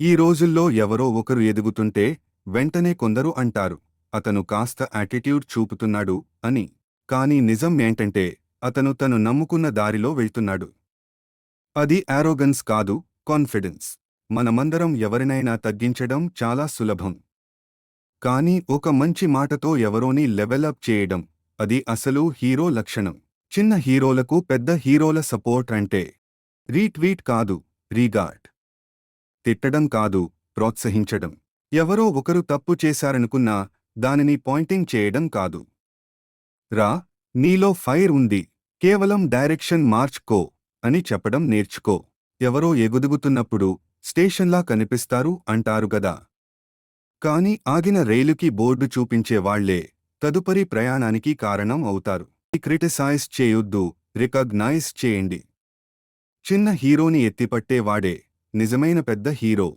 ఈ రోజుల్లో ఎవరో ఒకరు ఎదుగుతుంటే వెంటనే కొందరు అంటారు అతను కాస్త యాటిట్యూడ్ చూపుతున్నాడు అని. కానీ నిజం ఏంటంటే అతను తను నమ్ముకున్న దారిలో వెళ్తున్నాడు. అది ఆరోగన్స్ కాదు కాన్ఫిడెన్స్ మనమందరం ఎవరినైనా తగ్గించడం చాలా సులభం. కానీ ఒక మంచి మాటతో ఎవరోని లెవెలప్ చేయడం అది అసలు హీరో లక్షణం. చిన్న హీరోలకు పెద్ద హీరోల సపోర్ట్ అంటే రీట్వీట్ కాదు రీగార్డ్ తిట్టడం కాదు ప్రోత్సహించడం. ఎవరో ఒకరు తప్పు చేశారనుకున్నా దానిని పాయింటింగ్ చేయడం కాదు. రా నీలో ఫైర్ ఉంది. కేవలం డైరెక్షన్ మార్చుకో అని చెప్పడం నేర్చుకో. ఎవరో ఎగుదుగుతున్నప్పుడు స్టేషన్లా కనిపిస్తారు అంటారు గదా. కాని ఆగిన రైలుకి బోర్డు చూపించేవాళ్ళే తదుపరి ప్రయాణానికి కారణం అవుతారు. క్రిటిసైజ్ చేయొద్దు రికగ్నైజ్ చేయండి. చిన్న హీరోని ఎత్తిపట్టేవాడే నిజమైన పెద్ద హీరో.